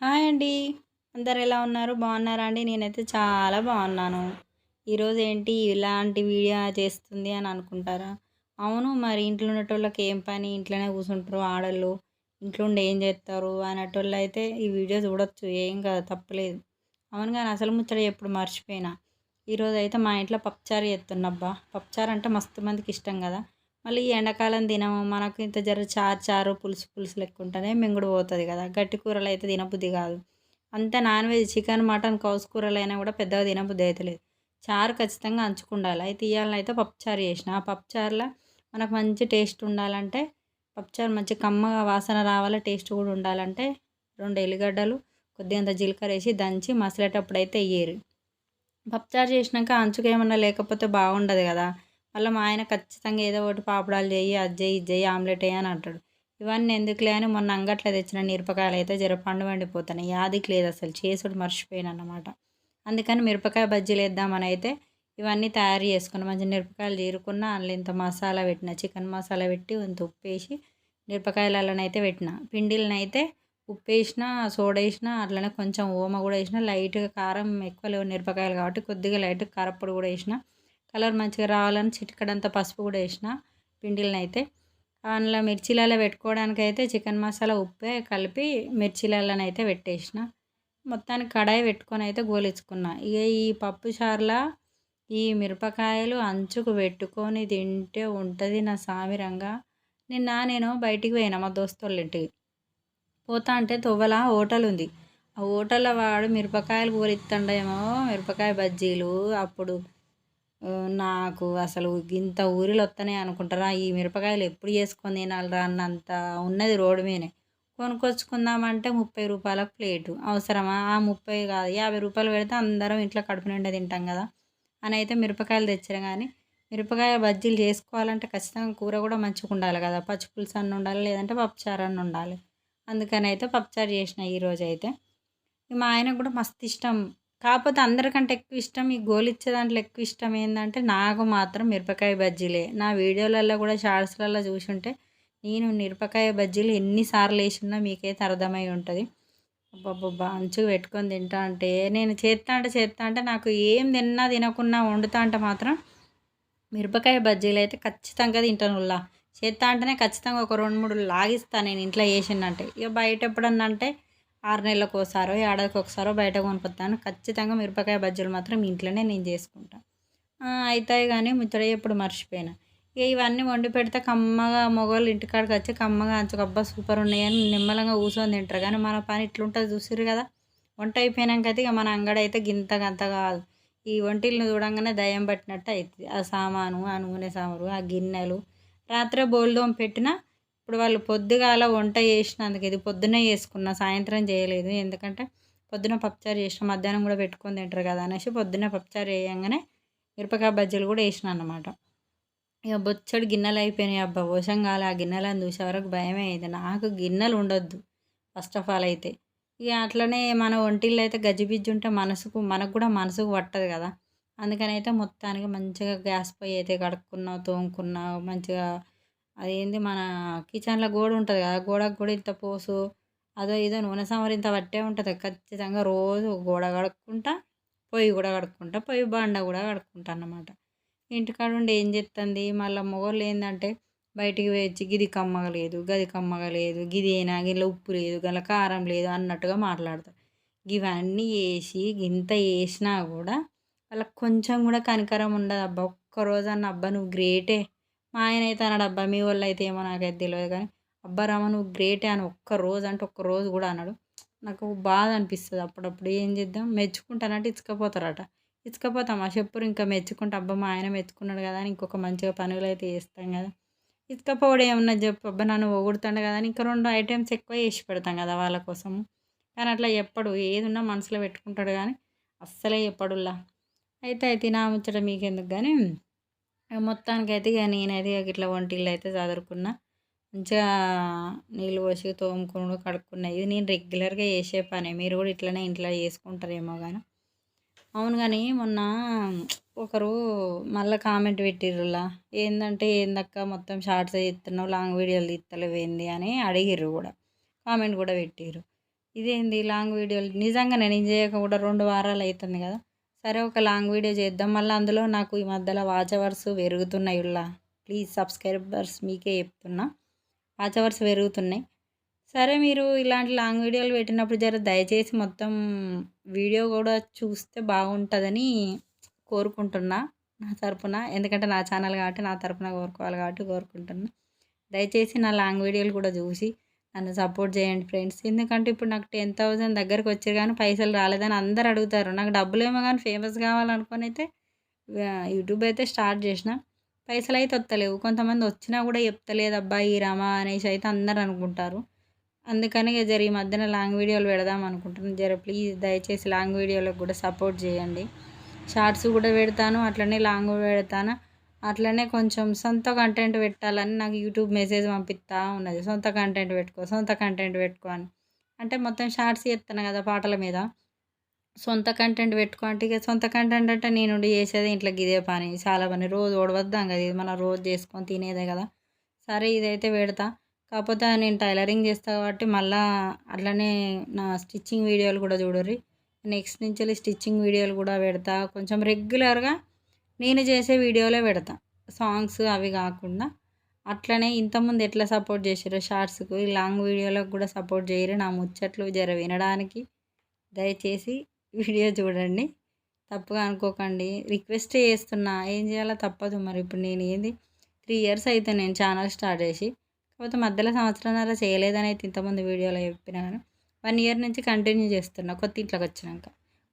Hi అండి. అందరు ఎలా ఉన్నారు? బాగున్నారా అండి? నేనైతే చాలా బాగున్నాను. ఈరోజు ఏంటి? ఇలాంటి వీడియో చేస్తుంది అని అనుకుంటారా? అవును మరి ఇంట్లో ఉన్నటోళ్ళకి ఏం పని? ఇంట్లోనే కూర్చుంటారు ఆడళ్ళు. ఇంట్లో ఉండి ఏం చేస్తారు? అనేటోళ్ళు అయితే ఈ వీడియో చూడొచ్చు. ఏం కదా తప్పలేదు. అవును కానీ అసలు ముచ్చట ఎప్పుడు మర్చిపోయినా. ఈరోజు అయితే మా ఇంట్లో పప్పుచారు చేస్తున్నబ్బా పప్పుచారు అంటే మస్తు మందికి ఇష్టం కదా. మళ్ళీ ఈ ఎండాకాలం తినము మనకు ఇంత జర చారు చారు పులుసు పులుసు లెక్క ఉంటేనే మింగుడు పోతుంది కదా. గట్టి కూరలు అయితే తినబుద్ధి కాదు. అంత నాన్ వెజ్ చికెన్ మటన్ కౌసు కూరలు అయినా కూడా పెద్దగా తినబుద్ధి అవుతలేదు చారు ఖచ్చితంగా అంచుకుండాలి. అయితే ఇవాళనైతే పప్పుచారు చేసిన. ఆ పప్పుచారులో మనకు మంచి టేస్ట్ ఉండాలంటే పప్పుచారు మంచి కమ్మగా వాసన రావాలి టేస్ట్ కూడా ఉండాలంటే రెండు ఎల్లిగడ్డలు కొద్దిగంత జీలకర్ర వేసి దంచి మసలేటప్పుడు అయితే వేయరు పప్పుచారు చేసినాక అంచుకు ఏమన్నా లేకపోతే బాగుండదు కదా. మళ్ళీ మా ఆయన ఖచ్చితంగా ఏదో ఒకటి పాపడాలు చేయి అది చేయి ఇది చేయి ఆమ్లెట్ వేయి అని అంటాడు. ఇవన్నీ ఎందుకులే అని మొన్న అంగట్లో తెచ్చిన మిరపకాయలు అయితే జర పండు వండిపోతున్నాయి యాదికి లేదు అసలు చేసుడు మర్చిపోయాను అన్నమాట. అందుకని మిరపకాయ బజ్జీలు వేద్దామని అయితే ఇవన్నీ తయారు చేసుకున్న మంచి మిరపకాయలు చీరుకున్న అందులో ఇంత మసాలా పెట్టిన చికెన్ మసాలా పెట్టి ఇంత ఉప్పు వేసి మిరపకాయలలోనైతే పెట్టిన. పిండిలనైతే ఉప్పు వేసిన సోడా వేసిన అట్లనే కొంచెం ఓమ కూడా వేసిన లైట్గా కారం ఎక్కువ లేవు మిరపకాయలు కాబట్టి కొద్దిగా లైట్గా కారప్పొడి కూడా వేసిన కలర్ మంచిగా రావాలని చిటికడంత పసుపు కూడా వేసిన పిండిలను అయితే అందులో మిర్చిలలో పెట్టుకోవడానికి అయితే చికెన్ మసాలా ఉప్పే కలిపి మిర్చీలలో అయితే పెట్టేసిన. మొత్తానికి కడాయి పెట్టుకొని అయితే గోలించుకున్నా ఇక ఈ పప్పు చారులా ఈ మిరపకాయలు అంచుకు పెట్టుకొని తింటే ఉంటుంది నా సామిరంగా నిన్న నేను బయటికి పోయినా మా దోస్తుల ఇంటికి. పోతా అంటే తొవ్వల హోటల్ ఉంది. ఆ హోటల్లో వాడు మిరపకాయలు కూరిస్తుండేమో మిరపకాయ బజ్జీలు అప్పుడు నాకు అసలు ఇంత ఊరిలో వస్తున్నాయి అనుకుంటారా? ఈ మిరపకాయలు ఎప్పుడు చేసుకొని తినాలిరా అన్నంత ఉన్నది రోడ్డు మీదనే. కొనుక్కొచ్చుకుందామంటే ముప్పై రూపాయలకు ప్లేటు. అవసరమా? ఆ ముప్పై కాదు యాభై రూపాయలు పెడితే అందరం ఇంట్లో కడుపు నిండా తింటాం కదా. అని అయితే మిరపకాయలు తెచ్చారు కానీ మిరపకాయ బజ్జీలు చేసుకోవాలంటే ఖచ్చితంగా కూర కూడా మంచిగా ఉండాలి కదా. పచ్చి పులుసు అన్న ఉండాలి లేదంటే పప్పుచారు అన్న ఉండాలి. అందుకని అయితే పప్పుచారు చేసిన ఈరోజు అయితే మా ఆయనకు కూడా మస్తు ఇష్టం కాకపోతే అందరికంటే ఎక్కువ ఇష్టం ఈ గోలిచ్చే దాంట్లో ఎక్కువ ఇష్టం ఏంటంటే నాకు మాత్రం మిరపకాయ బజ్జీలే. నా వీడియోలలో కూడా షార్ట్స్లలో చూసుంటే నేను మిరపకాయ బజ్జీలు ఎన్నిసార్లు వేసినా మీకైతే అర్థమై ఉంటుంది. అబ్బబ్బబ్బా అంచుకు పెట్టుకొని తింటా అంటే నేను చేస్తా అంటే చేస్తా అంటే నాకు ఏం తిన్నా తినకున్నా వండుతా అంటే మాత్రం మిరపకాయ బజ్జీలు అయితే ఖచ్చితంగా తింటాను ఉల్లా చేస్తా అంటేనే ఖచ్చితంగా ఒక రెండు మూడు లాగిస్తాను నేను ఇంట్లో వేసిందంటే ఇక బయట ఎప్పుడన్నా అంటే ఆరు నెలలకు ఒకసారో ఏడాదికి ఒకసారో బయట కొనుక్కొస్తాను. ఖచ్చితంగా మిరపకాయ బజ్జీలు మాత్రం ఇంట్లోనే నేను చేసుకుంటాను అవుతాయి కానీ ముచ్చట ఎప్పుడు మర్చిపోయినా. ఇక ఇవన్నీ వండి పెడితే కమ్మగా మొగోళ్ళు ఇంటికాడికి వచ్చి కమ్మగా అంచుకబ్బా సూపర్ ఉన్నాయని నిమ్మలంగా కూర్చొని తింటారు. కానీ మన పని ఇట్లుంటుంది చూసిరు కదా. వంట అయిపోయినాక అయితే ఇక మన అంగడి అయితే గింత గంత కాదు. ఈ వంటిల్ని చూడంగానే దయ్యం పట్టినట్టు అవుతుంది ఆ సామాను ఆ నూనె సామాను ఆ గిన్నెలు రాత్రే బోల్దోం పెట్టినా ఇప్పుడు వాళ్ళు పొద్దుగాల వంట చేసినందుకు ఇది పొద్దునే చేసుకున్న సాయంత్రం చేయలేదు. ఎందుకంటే పొద్దున పప్పుచారు చేసిన మధ్యాహ్నం కూడా పెట్టుకొని తింటారు కదా అనేసి పొద్దున్న పప్పుచారు వేయంగానే మిరపకాయ బజ్జీలు కూడా వేసిన అనమాట ఇక బొచ్చడు గిన్నెలు అయిపోయినాయి అబ్బా. వశం ఆ గిన్నెలను చూసే వరకు భయమే అయింది. నాకు గిన్నెలు ఉండొద్దు ఫస్ట్ ఆఫ్ ఆల్ అయితే. ఇక అట్లనే మన ఒంటిళ్ళు అయితే గజిబిజ్జి ఉంటే మనసుకు మనకు కూడా మనసుకు పట్టదు కదా. అందుకని అయితే మొత్తానికి మంచిగా గ్యాస్ పొయ్యి అయితే కడుక్కున్నావు తోముకున్నావు మంచిగా అదేంది మన కిచెన్లో గోడ ఉంటుంది కదా గోడకు కూడా ఇంత పోసు అదో ఇదో నూనె సాంబార్ ఇంత పట్టే ఉంటుంది. ఖచ్చితంగా రోజు గోడ కడుక్కుంటా పొయ్యి కూడా కడుక్కుంటా పొయ్యి బండ కూడా కడుక్కుంటా అన్నమాట. ఇంటికాడ ఉండి ఏం చేస్తుంది మళ్ళీ మొగోళ్ళు ఏంటంటే బయటికి వేచి గిది కమ్మగలేదు గది కమ్మగా లేదు గిది అయినా ఉప్పు లేదు గల కారం లేదు అన్నట్టుగా మాట్లాడతారు. ఇవన్నీ వేసి ఇంత వేసినా కూడా వాళ్ళకి కొంచెం కూడా కనికరం ఉండదు అబ్బా ఒక్కరోజు అన్న అబ్బా నువ్వు గ్రేటే. మా ఆయన అయితే అన్నాడు అబ్బా మీ వాళ్ళు అయితే ఏమో నాకైతే తెలియదు కానీ అబ్బా రామ నువ్వు గ్రేటే అని ఒక్క రోజు అంటే ఒక్క రోజు కూడా అన్నాడు. నాకు బాధ అనిపిస్తుంది అప్పుడప్పుడు ఏం చేద్దాం? మెచ్చుకుంటానంటే ఇచ్చకపోతారట. ఇచ్చకపోతాం ఆ చెప్పురు ఇంకా మెచ్చుకుంటే అబ్బా మా ఆయన మెచ్చుకున్నాడు కదా అని ఇంకొక మంచిగా పనులు అయితే చేస్తాం కదా. ఇసుకపోవడం ఏమన్నా చెప్పు అబ్బా నన్ను పొగుడుతాడు కదా అని ఇంకా రెండు ఐటమ్స్ ఎక్కువ చేసి పెడతాం కదా వాళ్ళ కోసం కానీ అట్లా ఎప్పుడు ఏదున్నా మనసులో పెట్టుకుంటాడు కానీ అస్సలే చెప్పడులా అయితే అయితే నా ముచ్చట మీకెందుకు కానీ మొత్తానికి అయితే ఇక నేనైతే ఇక ఇట్లా వంటిల్లు అయితే చదువుకున్నా మంచిగా నీళ్ళు పోసి తోముకుని కడుక్కున్నా. ఇది నేను రెగ్యులర్గా చేసే పని. మీరు కూడా ఇట్లనే ఇంట్లో చేసుకుంటారేమో కానీ అవును కానీ మొన్న ఒకరు మళ్ళీ కామెంట్ పెట్టిర్రులా. ఏంటంటే ఏందక్క మొత్తం షార్ట్స్ తీస్తున్నావు లాంగ్ వీడియోలు తీస్తలేవు ఏంది? అని అడిగిర్రు కూడా. కామెంట్ కూడా పెట్టిర్రు. ఇదేంది లాంగ్ వీడియోలు? నిజంగా నేను చేయక కూడా రెండు వారాలు అవుతుంది కదా. సరే ఒక లాంగ్ వీడియో చేద్దాం. మళ్ళీ అందులో నాకు ఈ మధ్యలో వాచ్ అవర్స్ పెరుగుతున్నాయి ఇలా. ప్లీజ్ సబ్స్క్రైబర్స్ మీకే చెప్తున్నా. వాచ్ అవర్స్ పెరుగుతున్నాయి. సరే మీరు ఇలాంటి లాంగ్ వీడియోలు పెట్టినప్పుడు జర దయచేసి మొత్తం వీడియో కూడా చూస్తే బాగుంటుందని కోరుకుంటున్నా నా తరపున. ఎందుకంటే నా ఛానల్ కాబట్టి నా తరపున కోరుకోవాలి కాబట్టి కోరుకుంటున్నా. దయచేసి నా లాంగ్ వీడియోలు కూడా చూసి నన్ను సపోర్ట్ చేయండి ఫ్రెండ్స్. ఎందుకంటే ఇప్పుడు నాకు టెన్ థౌజండ్ దగ్గరకు వచ్చారు కానీ పైసలు రాలేదని అందరు అడుగుతారు. నాకు డబ్బులు ఏమో కానీ ఫేమస్ కావాలనుకొని అయితే యూట్యూబ్ అయితే స్టార్ట్ చేసిన. పైసలు అయితే వస్తలేవు. కొంతమంది వచ్చినా కూడా చెప్తలేదు అబ్బాయి రమా అనేసి అయితే అందరు అనుకుంటారు. అందుకని జర ఈ మధ్యన లాంగ్ వీడియోలు పెడదాం అనుకుంటున్నాను. జర ప్లీజ్ దయచేసి లాంగ్ వీడియోలకు కూడా సపోర్ట్ చేయండి. షార్ట్స్ కూడా పెడతాను అట్లనే లాంగ్ పెడతాను. అట్లనే కొంచెం సొంత కంటెంట్ పెట్టాలని నాకు యూట్యూబ్ మెసేజ్ పంపిస్తూ ఉన్నది. సొంత కంటెంట్ పెట్టుకో సొంత కంటెంట్ పెట్టుకో అని. అంటే మొత్తం షార్ట్స్ చేస్తాను కదా పాటల మీద. సొంత కంటెంట్ పెట్టుకో అంటే ఇక సొంత కంటెంట్ అంటే నేను చేసేది ఇంట్లో ఇదే పని. చాలా పని రోజు ఓడవద్దాం కదా ఇది మనం రోజు చేసుకొని తినేదే కదా. సరే ఇదైతే పెడతా. కాకపోతే నేను టైలరింగ్ చేస్తా కాబట్టి మళ్ళీ అట్లనే నా స్టిచ్చింగ్ వీడియోలు కూడా చూడరు నెక్స్ట్ నుంచి స్టిచ్చింగ్ వీడియోలు కూడా పెడతా. కొంచెం రెగ్యులర్గా నేను చేసే వీడియోలే పెడతా. సాంగ్స్ అవి కాకుండా అట్లనే ఇంతకుముందు ఎట్లా సపోర్ట్ చేసారో షార్ట్స్కు ఈ లాంగ్ వీడియోలకు కూడా సపోర్ట్ చేయరు. నా ముచ్చట్లు జర వినడానికి దయచేసి వీడియో చూడండి. తప్పుగా అనుకోకండి. రిక్వెస్ట్ చేస్తున్నా. ఏం చేయాలో తప్పదు మరి. ఇప్పుడు నేను ఏంది? త్రీ ఇయర్స్ అయితే నేను ఛానల్ స్టార్ట్ చేసి కాకపోతే మధ్యలో సంవత్సరంన్నర చేయలేదని అయితే ఇంతకుముందు వీడియోలో చెప్పినాను వన్ ఇయర్ నుంచి కంటిన్యూ చేస్తున్నా కొత్త ఇంట్లోకి వచ్చినాక.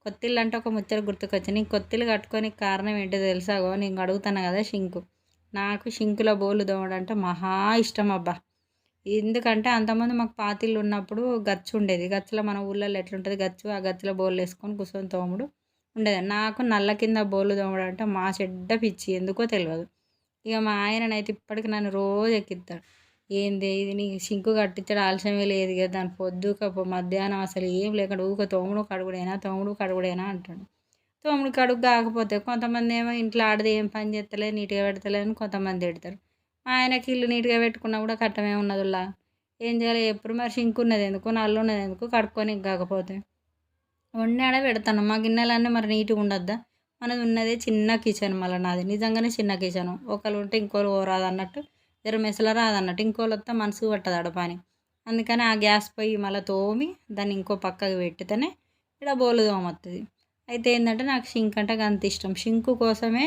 కొత్తిల్లు అంటే ఒక ముచ్చట గుర్తుకొచ్చి నీకు కొత్తిల్లు కట్టుకొని కారణం ఏంటో తెలుసాగో నేను అడుగుతాను కదా షింకు? నాకు షింకులో బోలు దోమడం అంటే మహా ఇష్టం అబ్బా. ఎందుకంటే అంతమంది మాకు పాతిళ్ళు ఉన్నప్పుడు గచ్చు ఉండేది. గచ్చులో మన ఊళ్ళల్లో ఎట్లుంటుంది? గచ్చు ఆ గచ్చులో బోళ్ళు వేసుకొని కూర్చొని తోముడు ఉండేది. నాకు నల్ల కింద బోళ్ళు తోమడం అంటే మా చెడ్డ పిచ్చి. ఎందుకో తెలియదు. ఇక మా ఆయననైతే ఇప్పటికి నన్ను రోజు ఎక్కిస్తాడు. ఏంది? ఇది నీకు సింకు కట్టించడం ఆలస్యమే లేదు కదా. దాని పొద్దుక మధ్యాహ్నం అసలు ఏం లేకుండా ఊక తోముడు కడుగుడైనా? తోముడు కడుగుడైనా? అంటాడు. తోముడు కడుగు కాకపోతే కొంతమంది ఏమో ఇంట్లో ఆడది ఏం పని చేస్తలేదు నీట్గా పెడతలేదని కొంతమంది పెడతారు ఆయనకి ఇల్లు నీట్గా పెట్టుకున్నా కూడా కట్టమే ఉన్నదిలా ఏం చేయాలి? ఎప్పుడు మరి సింకు ఉన్నది ఎందుకు? నల్లు ఉన్నది ఎందుకు? కడుక్కొని కాకపోతే వండాడే పెడతాను. మా గిన్నెలన్నీ మరి నీట్గా ఉండద్దా? మనది ఉన్నదే చిన్న కిచెన్ మళ్ళీ నాది. నిజంగానే చిన్న కిచెన్. ఒకళ్ళు ఉంటే ఇంకోరు ఓరాదు అన్నట్టు జర మెసలరాదన్నట్టు రాదన్నట్టు ఇంకోళ్ళు మనసు పట్టదు ఆడ అందుకని ఆ గ్యాస్ పొయ్యి మళ్ళీ తోమి దాన్ని ఇంకో పక్కకు పెట్టితేనే ఇక్కడ బోలు తోమొస్తుంది అయితే ఏంటంటే నాకు షింక్ అంటే అంత ఇష్టం. షింకు కోసమే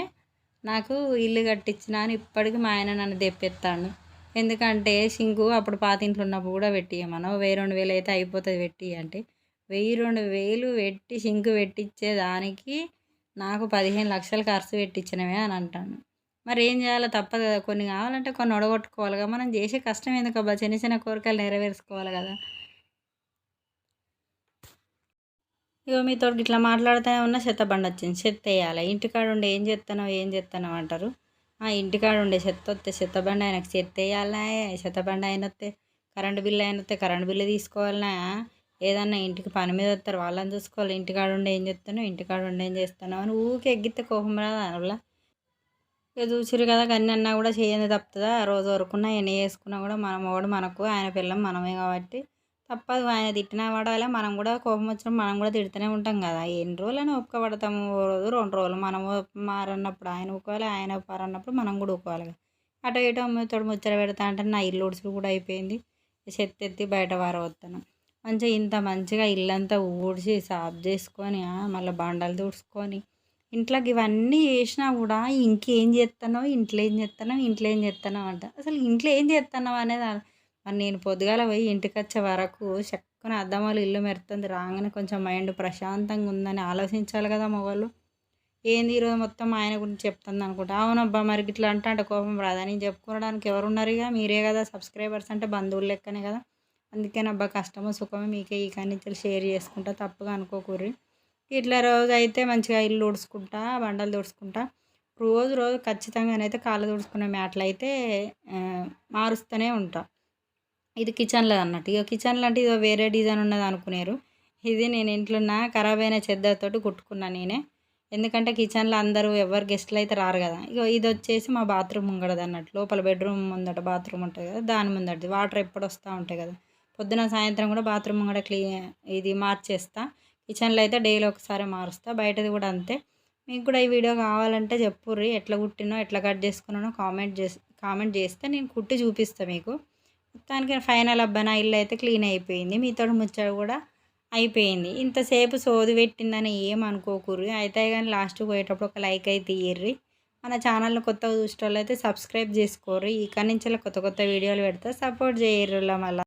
నాకు ఇల్లు కట్టించిన అని ఇప్పటికీ మా ఆయన నన్ను తెప్పిస్తాడు ఎందుకంటే షింకు అప్పుడు పాత ఇంట్లో ఉన్నప్పుడు కూడా పెట్టియమను వెయ్యి రెండు వేలు అయితే అయిపోతుంది పెట్టి అంటే. వెయ్యి రెండు వేలు పెట్టి షింకు పెట్టించే దానికి నాకు పదిహేను లక్షలు ఖర్చు పెట్టించినవే అని అంటాను మరి ఏం చేయాలో తప్పదు కదా. కొన్ని కావాలంటే కొన్ని ఒడగొట్టుకోవాలిగా కదా. మనం చేసే కష్టం ఎందుకు అబ్బా చిన్న చిన్న కోరికలు నెరవేర్చుకోవాలి కదా. ఇగో మీతో ఇట్లా మాట్లాడుతూనే ఉన్న చెత్తబండి వచ్చింది. చెత్త వేయాలి. ఇంటికాడ ఉండి ఏం చేస్తానో ఏం చేస్తానో అంటారు. ఆ ఇంటికాడ ఉండే చెత్త వస్తే చెత్తబండి ఆయనకు చెత్త వేయాలనా? చెత్తబండి ఆయన వస్తే కరెంటు బిల్లు అయిన వస్తే కరెంటు బిల్లు తీసుకోవాలనా? ఏదన్నా ఇంటికి పని మీద వస్తారు. వాళ్ళని చూసుకోవాలి. ఇంటికాడ ఉండి ఏం చేస్తానో ఇంటికాడ ఉండి ఏం చేస్తానో అని ఊకే ఎగ్గితే కోపం రాదు? అలా ఇక చూసిరు కదా కన్నీ అన్నా కూడా చేయంది తప్పుతుందా? ఆ రోజు వరకున్నా ఎన్ని చేసుకున్నా కూడా మన వాడు మనకు ఆయన పిల్లం మనమే కాబట్టి. తప్పదు ఆయన తిట్టినా పడాలి మనం కూడా కోపం వచ్చిన మనం కూడా తిడుతూనే ఉంటాం కదా. ఎన్ని రోజులని ఒప్పుకోబడతాము. ఓ రోజు రెండు రోజులు మనం మారన్నప్పుడు ఆయన ఊకోవాలి ఆయన పారన్నప్పుడు మనం కూడా ఊకోవాలి అటు ఇటు తోడు ముచ్చట పెడతా అంటే నా ఇల్లు ఉడుచులు కూడా అయిపోయింది. చెత్త ఎత్తి బయట వారవస్తాను మంచిగా ఇంత మంచిగా ఇల్లంతా ఊడ్చి సాఫ్ చేసుకొని మళ్ళీ బండలు తుడుచుకొని ఇంట్లోకి ఇవన్నీ చేసినా కూడా ఇంకేం చేస్తానో ఇంట్లో ఏం చేస్తానో ఇంట్లో ఏం చేస్తానో అంట. అసలు ఇంట్లో ఏం చేస్తున్నావు అనేది మరి నేను పొద్దుగాల పోయి ఇంటికి వచ్చే వరకు చక్కని అద్దమాలు ఇల్లు మెరుతుంది రాగానే కొంచెం మైండ్ ప్రశాంతంగా ఉందని ఆలోచించాలి కదా మగవాళ్ళు ఏంది ఈరోజు మొత్తం ఆయన గురించి చెప్తుంది అనుకుంటా. అవునబ్బా మరి ఇట్లా అంటే అంటే కోపం రాదని చెప్పుకోవడానికి ఎవరున్నారు ఇక? మీరే కదా సబ్స్క్రైబర్స్ అంటే బంధువులు లెక్కనే కదా. అందుకేనబ్బా కష్టమో సుఖమో మీకే ఈ కానీ షేర్ చేసుకుంటా. తప్పుగా అనుకోకూర్రి. ఇట్లా రోజు అయితే మంచిగా ఇల్లు తుడుచుకుంటా బండలు తుడుచుకుంటా. రోజు రోజు ఖచ్చితంగానైతే కాళ్ళు తుడుచుకునే మ్యాట్లు అయితే మారుస్తూనే ఉంటా. ఇది కిచెన్లో అన్నట్టు. ఇక కిచెన్లో అంటే ఇది వేరే డిజైన్ ఉన్నది అనుకునేరు. ఇది నేను ఇంట్లో ఉన్న ఖరాబ్ అయిన చెద్దతోటి కుట్టుకున్నా నేనే. ఎందుకంటే కిచెన్లో అందరూ ఎవరు గెస్ట్లు అయితే రారు కదా. ఇక ఇది వచ్చేసి మా బాత్రూమ్ ముంగడది అన్నట్టు. లోపల బెడ్రూమ్ ముందట బాత్రూమ్ ఉంటుంది కదా దాని ముందటిది. వాటర్ ఎప్పుడు వస్తూ ఉంటాయి కదా. పొద్దున సాయంత్రం కూడా బాత్రూమ్ కూడా క్లీ ఇది మార్చేస్తా. కిచెన్లో అయితే డైలీ ఒకసారి మారుస్తా బయటది కూడా అంతే. మీకు కూడా ఈ వీడియో కావాలంటే చెప్పుర్రి ఎట్లా కుట్టినో ఎట్లా కట్ చేసుకున్నానో కామెంట్ చేసి కామెంట్ చేస్తే నేను కుట్టి చూపిస్తాను మీకు. మొత్తానికి ఫైనల్ అబ్బా నా ఇల్లు అయితే క్లీన్ అయిపోయింది. మీతో ముచ్చట కూడా అయిపోయింది. ఇంతసేపు సోది పెట్టిందని ఏం అనుకోకూర్రి. అయితే కానీ లాస్ట్కి పోయేటప్పుడు ఒక లైక్ అయితే ఇయ్యర్రి. మన ఛానల్ని కొత్తగా చూసేటోళ్ళు అయితే సబ్స్క్రైబ్ చేసుకోర్రి. ఇక్కడి నుంచి కొత్త కొత్త వీడియోలు పెడతా సపోర్ట్ చేయర్రి మళ్ళీ.